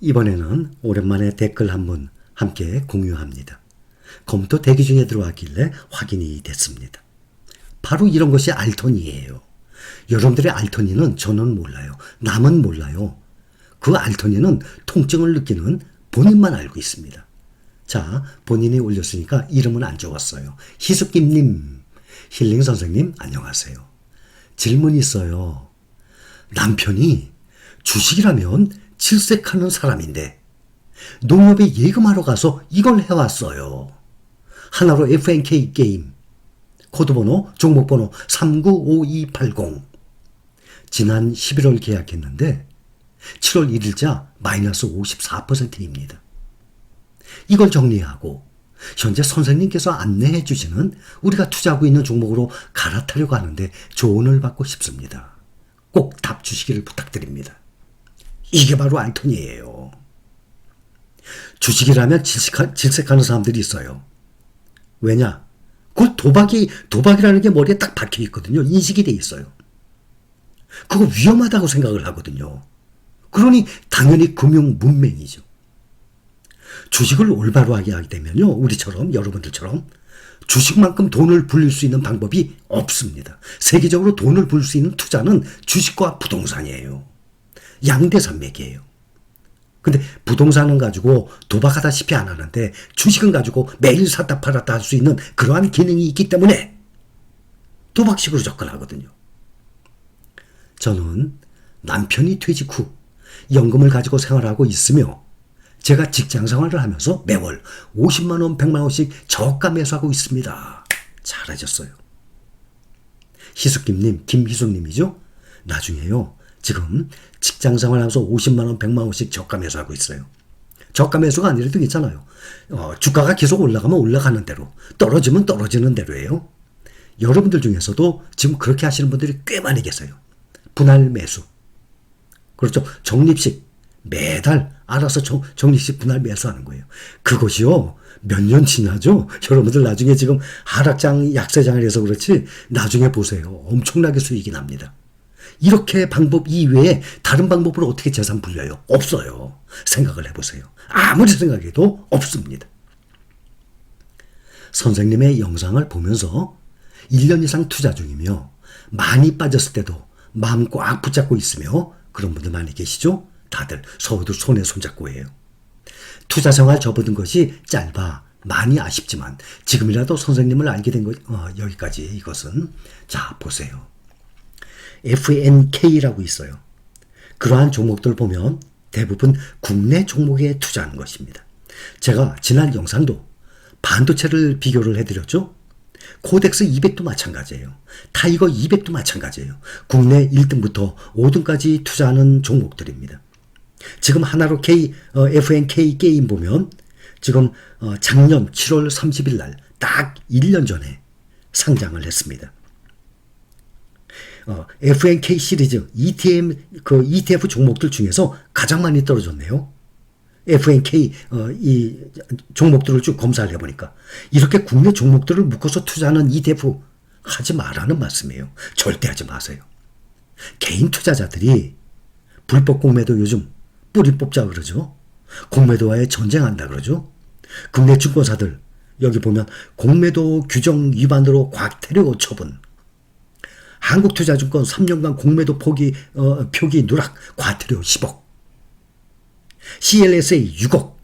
이번에는 오랜만에 댓글 한분 함께 공유합니다. 검토 대기 중에 들어왔길래 확인이 됐습니다. 바로 이런 것이 알토니예요. 여러분들의 알토니는 저는 몰라요. 남은 몰라요. 그 알토니는 통증을 느끼는 본인만 알고 있습니다. 자, 본인이 올렸으니까 이름은 안 적었어요. 희숙김님, 힐링 선생님, 안녕하세요. 질문 있어요. 남편이 주식이라면 질색하는 사람인데 농협에 예금하러 가서 이걸 해왔어요. 하나로 FNK 게임 코드번호 종목번호 395280 지난 11월 계약했는데 7월 1일자 마이너스 54%입니다. 이걸 정리하고 현재 선생님께서 안내해 주시는 우리가 투자하고 있는 종목으로 갈아타려고 하는데 조언을 받고 싶습니다. 꼭 답 주시기를 부탁드립니다. 이게 바로 알톤이에요. 주식이라면 질색하, 질색하는 사람들이 있어요. 왜냐? 그 도박이, 도박이라는 게 머리에 딱 박혀 있거든요. 인식이 돼 있어요. 그거 위험하다고 생각을 하거든요. 그러니 당연히 금융 문맹이죠. 주식을 올바로 하게 하게 되면요. 우리처럼, 여러분들처럼 주식만큼 돈을 불릴 수 있는 방법이 없습니다. 세계적으로 돈을 불릴 수 있는 투자는 주식과 부동산이에요. 양대 산맥이에요. 근데 부동산은 가지고 도박하다시피 안 하는데 주식은 가지고 매일 샀다 팔았다 할 수 있는 그러한 기능이 있기 때문에 도박식으로 접근하거든요. 저는 남편이 퇴직 후 연금을 가지고 생활하고 있으며 제가 직장 생활을 하면서 매월 50만 원, 100만 원씩 저가 매수하고 있습니다. 잘하셨어요. 희숙김님, 김희숙님이죠? 나중에요. 지금 직장 생활하면서 50만 원, 100만 원씩 저가 매수하고 있어요. 저가 매수가 아니라도 괜찮아요. 어, 주가가 계속 올라가면 올라가는 대로, 떨어지면 떨어지는 대로예요. 여러분들 중에서도 지금 그렇게 하시는 분들이 꽤 많이 계세요. 분할 매수. 그렇죠. 적립식. 매달 알아서 정, 적립식 분할 매수하는 거예요. 그것이요. 몇 년 지나죠? 여러분들 나중에 지금 하락장, 약세장을 해서 그렇지, 나중에 보세요. 엄청나게 수익이 납니다. 이렇게 방법 이외에 다른 방법으로 어떻게 재산 불려요? 없어요. 생각을 해보세요. 아무리 생각해도 없습니다. 선생님의 영상을 보면서 1년 이상 투자 중이며 많이 빠졌을 때도 마음 꽉 붙잡고 있으며 그런 분들 많이 계시죠? 다들 서로도 손에 손잡고 해요. 투자 생활 접어든 것이 짧아 많이 아쉽지만 지금이라도 선생님을 알게 된 것, 어, 여기까지 이것은 자 보세요. FNK라고 있어요. 그러한 종목들 보면 대부분 국내 종목에 투자하는 것입니다. 제가 지난 영상도 반도체를 비교를 해드렸죠. 코덱스 200도 마찬가지예요. 타이거 200도 마찬가지예요. 국내 1등부터 5등까지 투자하는 종목들입니다. 지금 하나로 K, 어, FNK 게임 보면 지금 어, 작년 7월 30일 날 딱 1년 전에 상장을 했습니다. 어, FNK 시리즈 ETM 그 ETF 종목들 중에서 가장 많이 떨어졌네요. FNK 어, 이 종목들을 쭉 검사를 해보니까 이렇게 국내 종목들을 묶어서 투자하는 ETF 하지 말라는 말씀이에요. 절대 하지 마세요. 개인 투자자들이 불법 공매도 요즘 뿌리 뽑자 그러죠. 공매도와의 전쟁한다 그러죠. 국내 증권사들 여기 보면 공매도 규정 위반으로 곽태료 처분. 한국투자증권 3년간 공매도 포기 어, 표기 누락 과태료 10억. CLSA 6억.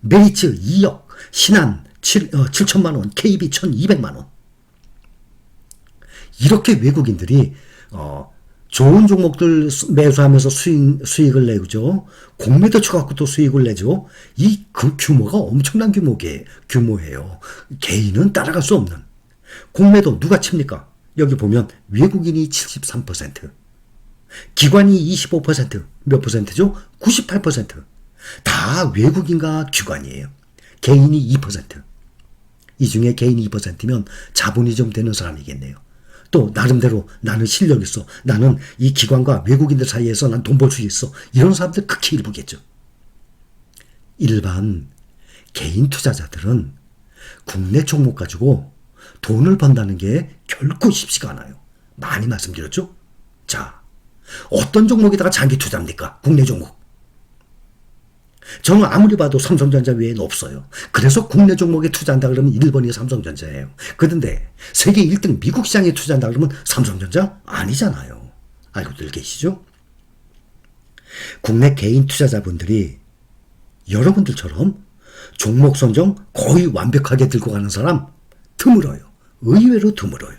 메리츠 2억. 신한 7, 어, 7천만 원. KB 1,200만 원. 이렇게 외국인들이 어, 좋은 종목들 매수하면서 수익, 수익을 내죠. 공매도 쳐갖고 또 수익을 내죠. 이 그 규모가 엄청난 규모게, 규모예요. 개인은 따라갈 수 없는. 공매도 누가 칩니까? 여기 보면 외국인이 73%, 기관이 25%, 몇 퍼센트죠? 98%. 다 외국인과 기관이에요. 개인이 2%. 이 중에 개인이 2%면 자본이 좀 되는 사람이겠네요. 또 나름대로 나는 실력 있어. 나는 이 기관과 외국인들 사이에서 난 돈 벌 수 있어. 이런 사람들 극히 일부겠죠. 일반 개인 투자자들은 국내 종목 가지고 돈을 번다는 게 결코 쉽지가 않아요. 많이 말씀드렸죠? 자, 어떤 종목에다가 장기 투자합니까? 국내 종목. 저는 아무리 봐도 삼성전자 외에는 없어요. 그래서 국내 종목에 투자한다 그러면 1번이 삼성전자예요. 그런데 세계 1등 미국 시장에 투자한다 그러면 삼성전자 아니잖아요. 알고들 계시죠? 국내 개인 투자자분들이 여러분들처럼 종목 선정 거의 완벽하게 들고 가는 사람 드물어요. 의외로 드물어요.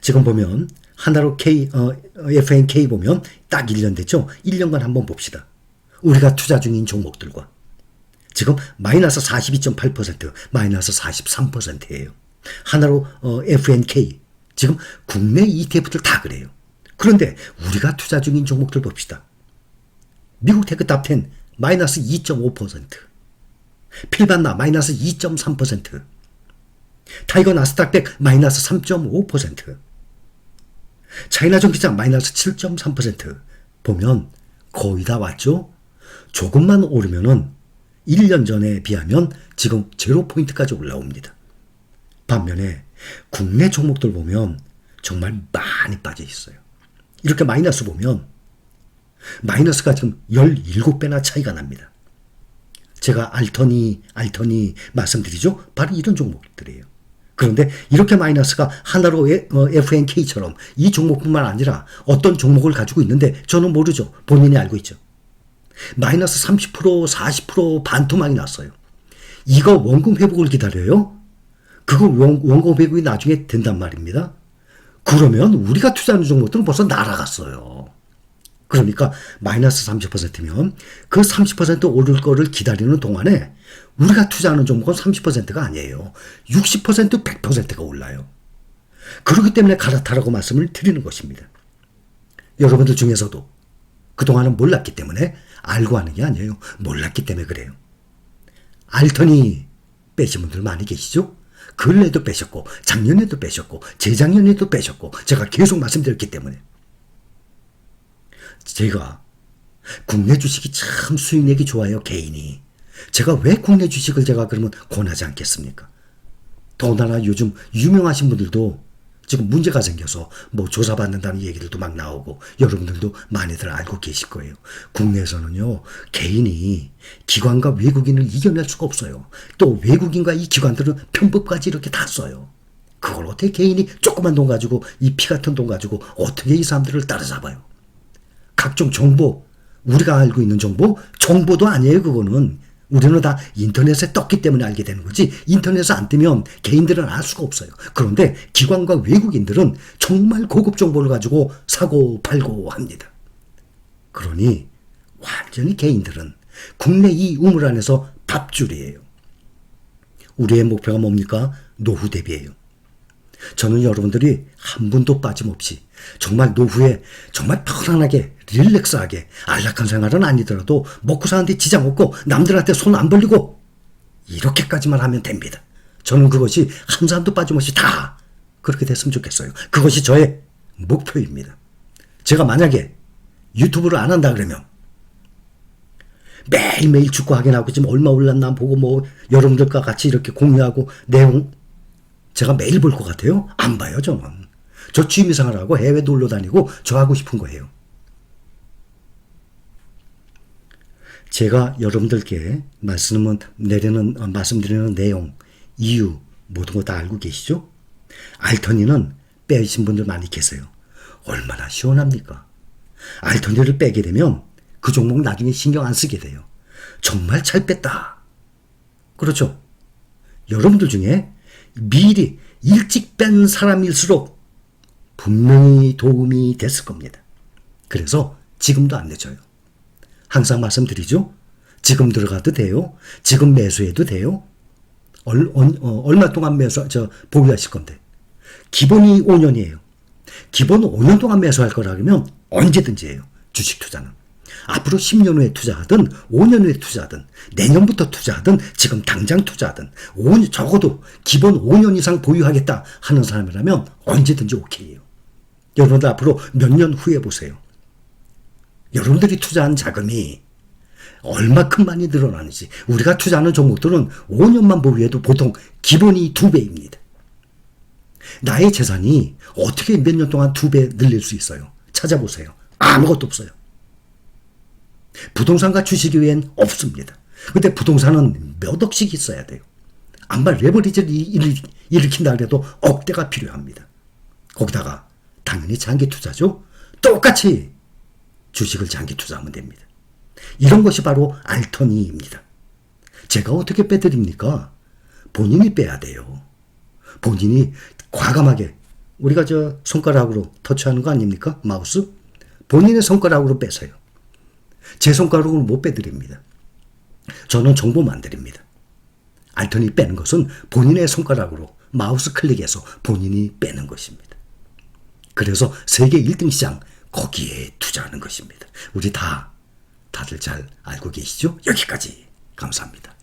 지금 보면 하나로 K, 어, FNK 보면 딱 1년 됐죠? 1년간 한번 봅시다. 우리가 투자 중인 종목들과 지금 마이너스 42.8% 마이너스 43%예요. 하나로 어, FNK 지금 국내 ETF들 다 그래요. 그런데 우리가 투자 중인 종목들 봅시다. 미국 테크 탑 10 마이너스 2.5% 필반나 마이너스 2.3% 타이거 나스닥 100 마이너스 3.5% 차이나 전기장 마이너스 7.3% 보면 거의 다 왔죠? 조금만 오르면은 1년 전에 비하면 지금 제로 포인트까지 올라옵니다. 반면에 국내 종목들 보면 정말 많이 빠져 있어요. 이렇게 마이너스 보면 마이너스가 지금 17배나 차이가 납니다. 제가 알터니, 알터니 말씀드리죠? 바로 이런 종목들이에요. 그런데 이렇게 마이너스가 하나로 FNK처럼 이 종목뿐만 아니라 어떤 종목을 가지고 있는데 저는 모르죠. 본인이 알고 있죠. 마이너스 30% 40% 반토막이 났어요. 이거 원금 회복을 기다려요? 그거 원, 원금 회복이 나중에 된단 말입니다. 그러면 우리가 투자하는 종목들은 벌써 날아갔어요. 그러니까 마이너스 30%면 그 30% 오를 거를 기다리는 동안에 우리가 투자하는 종목은 30%가 아니에요. 60% 100%가 올라요. 그렇기 때문에 갈아타라고 말씀을 드리는 것입니다. 여러분들 중에서도 그동안은 몰랐기 때문에 알고 하는 게 아니에요. 몰랐기 때문에 그래요. 알더니 빼신 분들 많이 계시죠? 근래도 빼셨고 작년에도 빼셨고 재작년에도 빼셨고 제가 계속 말씀드렸기 때문에 제가 국내 주식이 참 수익내기 좋아요, 개인이. 제가 왜 국내 주식을 제가 그러면 권하지 않겠습니까? 더군다나 요즘 유명하신 분들도 지금 문제가 생겨서 뭐 조사받는다는 얘기들도 막 나오고 여러분들도 많이들 알고 계실 거예요. 국내에서는요, 개인이 기관과 외국인을 이겨낼 수가 없어요. 또 외국인과 이 기관들은 편법까지 이렇게 다 써요. 그걸 어떻게 개인이 조그만 돈 가지고 이 피 같은 돈 가지고 어떻게 이 사람들을 따라잡아요? 각종 정보, 우리가 알고 있는 정보, 정보도 아니에요, 그거는. 우리는 다 인터넷에 떴기 때문에 알게 되는 거지, 인터넷에 안 뜨면 개인들은 알 수가 없어요. 그런데 기관과 외국인들은 정말 고급 정보를 가지고 사고, 팔고 합니다. 그러니, 완전히 개인들은 국내 이 우물 안에서 밥줄이에요. 우리의 목표가 뭡니까? 노후 대비예요. 저는 여러분들이 한 분도 빠짐없이 정말 노후에 정말 편안하게 릴렉스하게 안락한 생활은 아니더라도 먹고 사는데 지장 없고 남들한테 손 안 벌리고 이렇게까지만 하면 됩니다. 저는 그것이 한 사람도 빠짐없이 다 그렇게 됐으면 좋겠어요. 그것이 저의 목표입니다. 제가 만약에 유튜브를 안 한다 그러면 매일매일 축구 확인하고 지금 얼마 올랐나 보고 뭐 여러분들과 같이 이렇게 공유하고 내용 제가 매일 볼 것 같아요? 안 봐요, 저는. 저 취미생활하고 해외 놀러 다니고 저 하고 싶은 거예요. 제가 여러분들께 말씀은 내리는, 어, 말씀드리는 내용, 이유, 모든 거 다 알고 계시죠? 알터니는 빼신 분들 많이 계세요. 얼마나 시원합니까? 알터니를 빼게 되면 그 종목 나중에 신경 안 쓰게 돼요. 정말 잘 뺐다. 그렇죠? 여러분들 중에 미리 일찍 뺀 사람일수록 분명히 도움이 됐을 겁니다. 그래서 지금도 안 내줘요. 항상 말씀드리죠. 지금 들어가도 돼요. 지금 매수해도 돼요. 얼, 어, 얼마 동안 매수, 저, 보유하실 건데. 기본이 5년이에요. 기본 5년 동안 매수할 거라 그러면 언제든지 해요. 주식 투자는. 앞으로 10년 후에 투자하든 5년 후에 투자하든 내년부터 투자하든 지금 당장 투자하든 5년, 적어도 기본 5년 이상 보유하겠다 하는 사람이라면 언제든지 오케이예요. 여러분들 앞으로 몇 년 후에 보세요. 여러분들이 투자한 자금이 얼마큼 많이 늘어나는지 우리가 투자하는 종목들은 5년만 보유해도 보통 기본이 2배입니다. 나의 재산이 어떻게 몇 년 동안 2배 늘릴 수 있어요? 찾아보세요. 아무것도 없어요. 부동산과 주식 외엔 없습니다. 근데 부동산은 몇 억씩 있어야 돼요. 암말 레버리지를 일- 일으킨다 그래도 억대가 필요합니다. 거기다가 당연히 장기 투자죠. 똑같이 주식을 장기 투자하면 됩니다. 이런 것이 바로 알터니입니다. 제가 어떻게 빼드립니까? 본인이 빼야 돼요. 본인이 과감하게 우리가 저 손가락으로 터치하는 거 아닙니까? 마우스? 본인의 손가락으로 빼세요. 제 손가락으로 못 빼드립니다. 저는 정보만 드립니다. 알턴이 빼는 것은 본인의 손가락으로 마우스 클릭해서 본인이 빼는 것입니다. 그래서 세계 1등 시장 거기에 투자하는 것입니다. 우리 다 다들 잘 알고 계시죠? 여기까지 감사합니다.